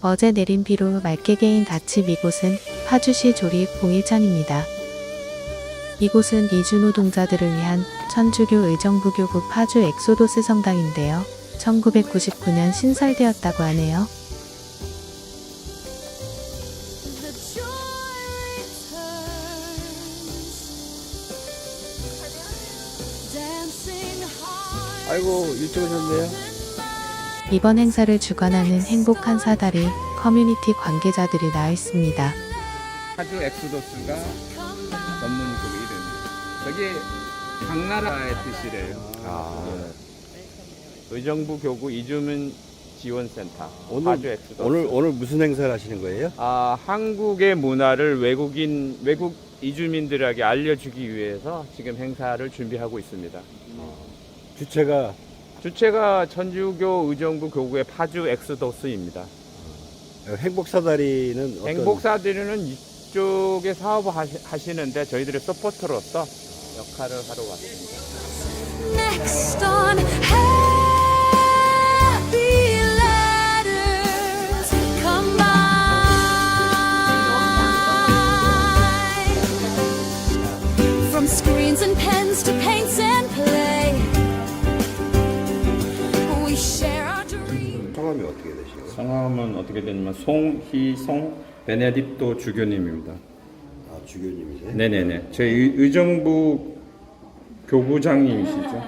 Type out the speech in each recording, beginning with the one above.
어제 내린 비로 맑게 개인 닷집 이곳은 파주시 조립 봉일천입니다. 이곳은 이주 노동자들을 위한 천주교 의정부교구 파주 엑소도스 성당인데요. 1999년 신설되었다고 하네요. 아이고 일찍 오셨네요. 이번 행사를 주관하는 행복한 사다리 커뮤니티 관계자들이 나와 있습니다. 파주 엑소더스가 come by. 전문 그 이름. 저게 당나라의 뜻이래요. 아. 의정부 교구 이주민 지원센터. 오늘- 파주 엑소더스. 오늘 오늘 무슨 행사를 하시는 거예요? 아, 한국의 문화를 외국인 외국 이주민들에게 알려주기 위해서 지금 행사를 준비하고 있습니다. 주체가 주체가 천주교 의정부 교구의 파주 엑소더스입니다. 행복 사다리는 어떤 행복사들은 이쪽에 사업을 하시, 하시는데 저희들의 서포터로서 역할을 하러 왔습니다. Next on happy letters come by. From screens and pens to paints and 성함은 어떻게 되냐면 송희송 베네딕토 주교님입니다. 아 주교님이세요? 네네네. 저희 의- 의정부 교구장님이시죠?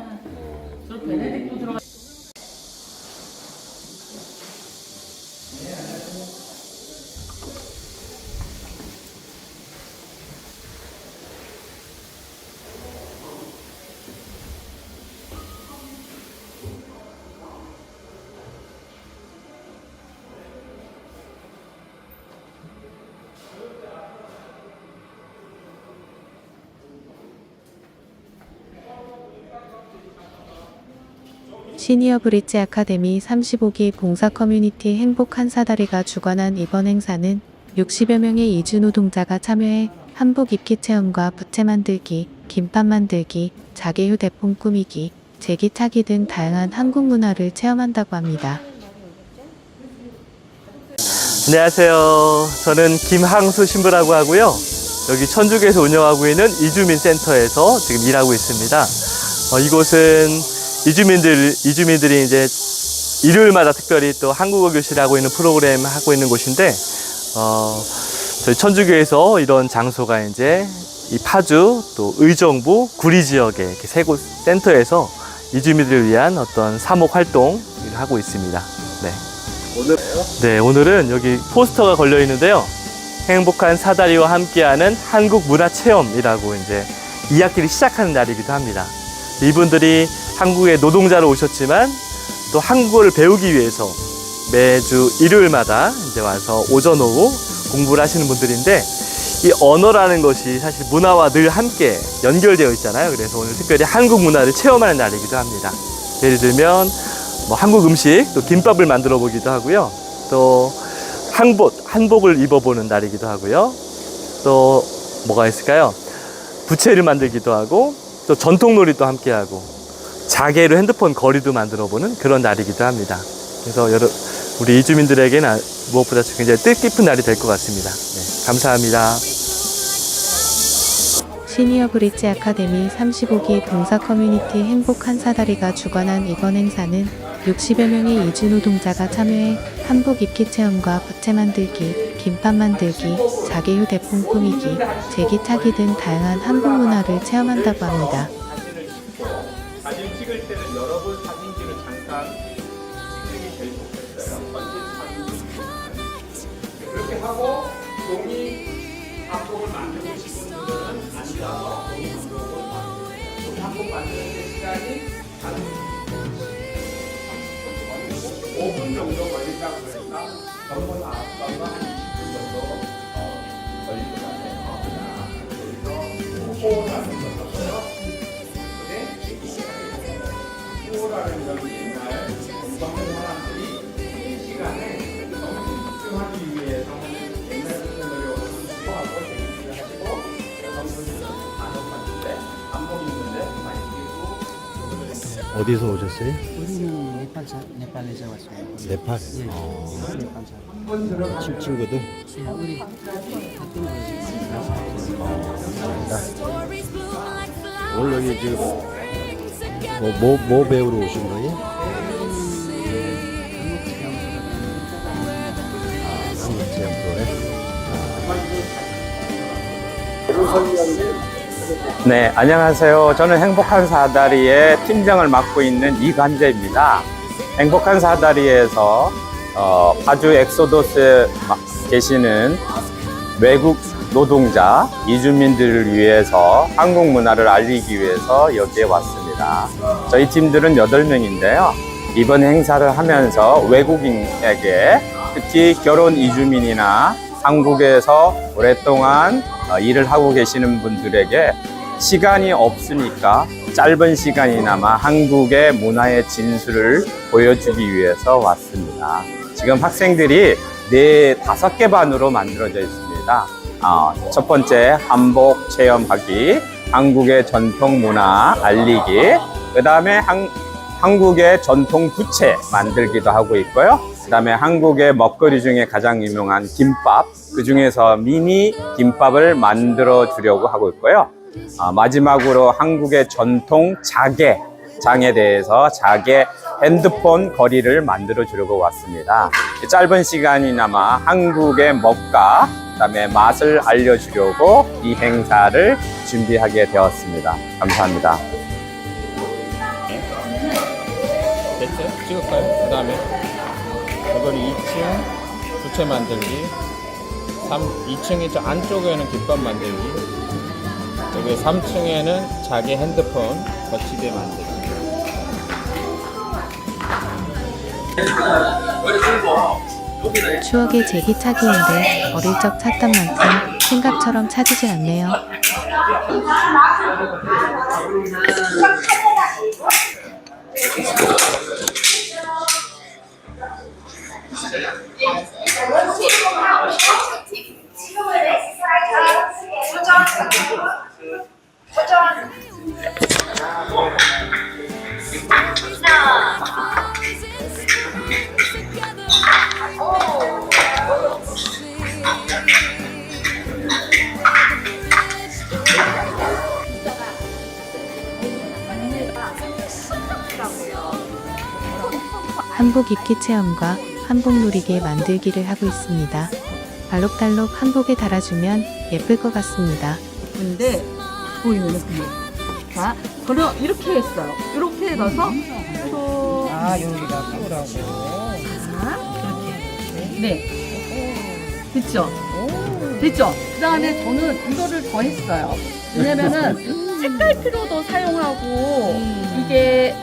시니어 브릿지 아카데미 35기 봉사 커뮤니티 행복한 사다리가 주관한 이번 행사는 60여 명의 이주 노동자가 참여해 한복 입기 체험과 부채 만들기, 김밥 만들기, 자개 휴대폰 꾸미기, 제기 타기 등 다양한 한국 문화를 체험한다고 합니다. 안녕하세요. 저는 김항수 신부라고 하고요. 여기 천주교에서 운영하고 있는 이주민 센터에서 지금 일하고 있습니다. 어, 이곳은 이주민들, 이주민들이 이제 일요일마다 특별히 또 한국어 교실을 하고 있는 프로그램 하고 있는 곳인데, 어, 저희 천주교에서 이런 장소가 이제 이 파주 또 의정부 구리 지역의 이렇게 세 곳 센터에서 이주민들을 위한 어떤 사목 활동을 하고 있습니다. 네. 오늘 네, 오늘은 여기 포스터가 걸려 있는데요. 행복한 사다리와 함께하는 한국 문화 체험이라고 이제 2학기를 시작하는 날이기도 합니다. 이분들이 한국에 노동자로 오셨지만 또 한국어를 배우기 위해서 매주 일요일마다 이제 와서 오전 오후 공부를 하시는 분들인데 이 언어라는 것이 사실 문화와 늘 함께 연결되어 있잖아요. 그래서 오늘 특별히 한국 문화를 체험하는 날이기도 합니다. 예를 들면 뭐 한국 음식 또 김밥을 만들어 보기도 하고요. 또 한복 한복을 입어보는 날이기도 하고요. 또 뭐가 있을까요? 부채를 만들기도 하고 또 전통놀이도 함께 하고 자개로 핸드폰 거리도 만들어 보는 그런 날이기도 합니다. 그래서 여러 우리 이주민들에게는 아- 무엇보다 굉장히 뜻깊은 날이 될 것 같습니다. 네, 감사합니다. 시니어 브릿지 아카데미 35기 봉사 커뮤니티 행복한 사다리가 주관한 이번 행사는 60여 명의 이주 노동자가 참여해 한복 입기 체험과 부채 만들기, 김밥 만들기, 자개 휴대폰 꾸미기, 제기 타기 등 다양한 한국 문화를 체험한다고 합니다. 종이 한복을 만들고 싶은 분들은 앉아서 종이 한복을 종이 한복 만드는 시간이 한 5분 정도 걸린다고 그러니까 전부 다 합쳐서 한 20분 정도 어, 것 같아요. 그래서 호흡하는 거였어요. 근데 호라는 점이 옛날 공부하는 어 어디서 오셨어요? 우리는 네팔 사, 네팔에서 왔어요. 네팔. 예, 어, 네팔 사. 친 친구들. 예, 우리 같은. 오늘 여기 지금. 뭐, 뭐, 뭐 배우러 오신 거예요? 아, 한국 체험 프로에. 네, 안녕하세요. 저는 행복한 사다리의 팀장을 맡고 있는 이관재입니다. 행복한 사다리에서 어, 파주 엑소도스에 마- 계시는 외국 노동자, 이주민들을 위해서 한국 문화를 알리기 위해서 여기에 왔습니다. 저희 팀들은 8명인데요. 이번 행사를 하면서 외국인에게 특히 결혼 이주민이나 한국에서 오랫동안 어, 일을 하고 계시는 분들에게 시간이 없으니까 짧은 시간이나마 한국의 문화의 진수를 보여주기 위해서 왔습니다. 지금 학생들이 네 다섯 개 반으로 만들어져 있습니다. 어, 첫 번째 한복 체험하기, 한국의 전통 문화 알리기, 그 다음에 한국의 전통 부채 만들기도 하고 있고요. 그 다음에 한국의 먹거리 중에 가장 유명한 김밥, 그 중에서 미니 김밥을 만들어 주려고 하고 있고요. 아, 마지막으로 한국의 전통 자개, 장에 대해서 자개 핸드폰 거리를 만들어 주려고 왔습니다. 짧은 시간이나마 한국의 먹과 그다음에 맛을 알려주려고 이 행사를 준비하게 되었습니다. 감사합니다. 됐어요? 찍을까요? 그 다음에 이거는 2층 부채 만들기 3, 2층에 저 안쪽에는 김밥 만들기 여기 3층에는 자기 핸드폰 거치대 만들기 추억의 제기차기인데 어릴 적 찾던 만큼 생각처럼 찾으지 않네요. 한복 입기 체험과 한복 누리개 만들기를 하고 있습니다. 알록달록 한복에 달아주면 예쁠 것 같습니다. 근데 보이면은 그게 자 그럼 이렇게 했어요. 이렇게 넣어서 또 아, 여기다 끼우라고. 이렇게 네. 됐죠? 됐죠? 그 다음에 저는 이거를 더 했어요. 왜냐면은 색깔 피로도 사용하고 이게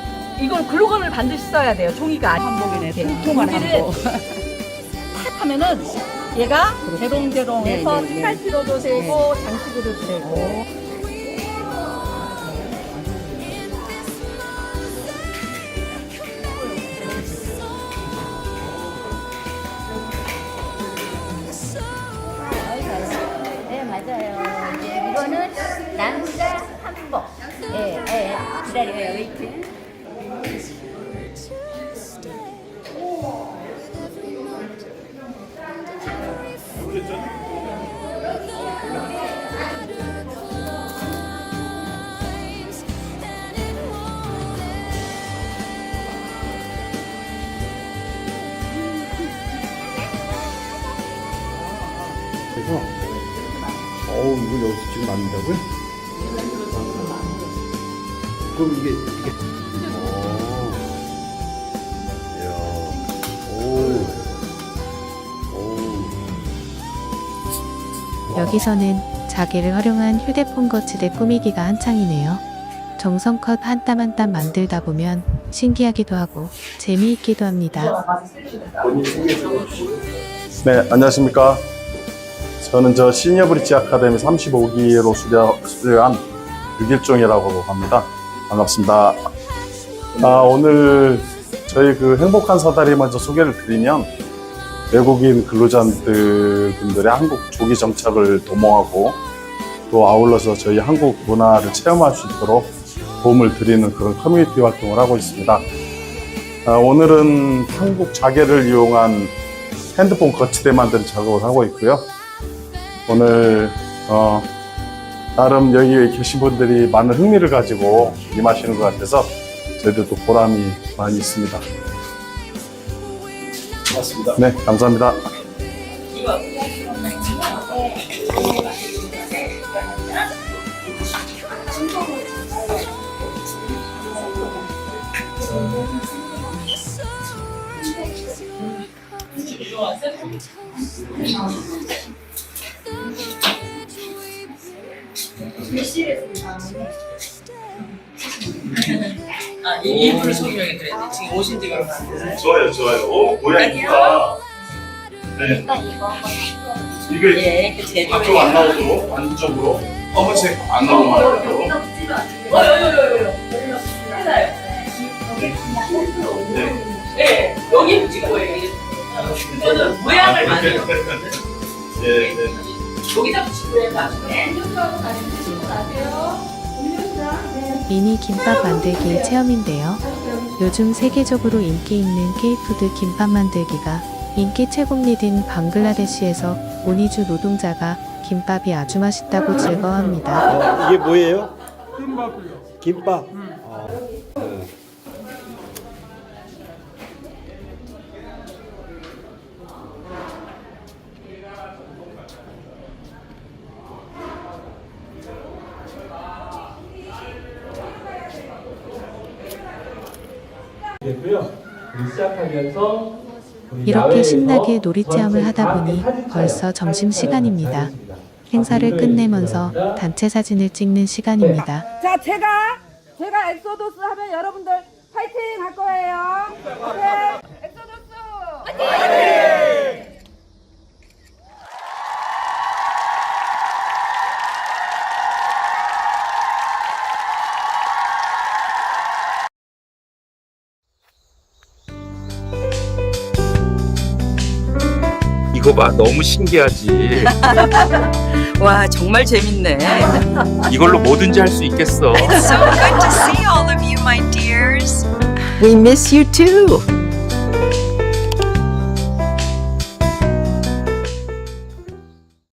이걸 글루건을 반드시 써야 돼요 종이가 한복이네 통통한 한복 탁 하면은 얘가 대롱대롱해서 색깔 피로도 되고 장식으로도 되고 네, 맞아요. 이거는 남자 한복. 예, 예. 기다려요, 웨이트. 그래서, 어우, 이걸 여기서 지금 만든다고요? 그럼 이게, 이게, 오, 이야, 오, 오. 여기서는 자개를 활용한 휴대폰 거치대 꾸미기가 한창이네요. 정성껏 한땀 한 땀 만들다 보면 신기하기도 하고 재미있기도 합니다. 네, 안녕하십니까. 저는 저 시니어 브릿지 아카데미 35기로 수료한 유길종이라고 합니다. 반갑습니다. 아, 오늘 저희 그 행복한 사다리 먼저 소개를 드리면 외국인 근로자들 분들의 한국 조기 정착을 도모하고 또 아울러서 저희 한국 문화를 체험할 수 있도록 도움을 드리는 그런 커뮤니티 활동을 하고 있습니다. 아, 오늘은 한국 자개를 이용한 핸드폰 거치대 만드는 작업을 하고 있고요. 오늘 어, 나름 여기 계신 분들이 많은 흥미를 가지고 임하시는 것 같아서 저희들도 보람이 많이 있습니다. 맞습니다. 네, 감사합니다. 좋아요, 좋아요. 오, 모양 이쁘다. 네. 이게 앞으로 안 나오도록 안쪽으로 검은색 안 나오도록. 네. 네, 여기 붙일 거예요. 이거는 모양을 만들어. 네, 네. 여기다 거예요. 나중에. 미니 김밥 만들기 체험인데요. 요즘 세계적으로 인기 있는 K푸드 김밥 만들기가 인기 최고입니다. 방글라데시에서 오니주 노동자가 김밥이 아주 맛있다고 즐거워합니다. 어, 이게 뭐예요? 김밥. 이 렇게 신나게 놀이 체험을 하다 보니 벌써 점심 시간입니다. 행사를 끝내면서 단체 사진을 찍는 시간입니다. 자, 제가 제가 엑소도스 하면 여러분들 파이팅 할 거예요. 오케이. 엑소도스. 이거 봐, 너무 신기하지. 와, 정말 재밌네. 이걸로 뭐든지 할 수 있겠어. So good to see all of you, my dears. We miss you too.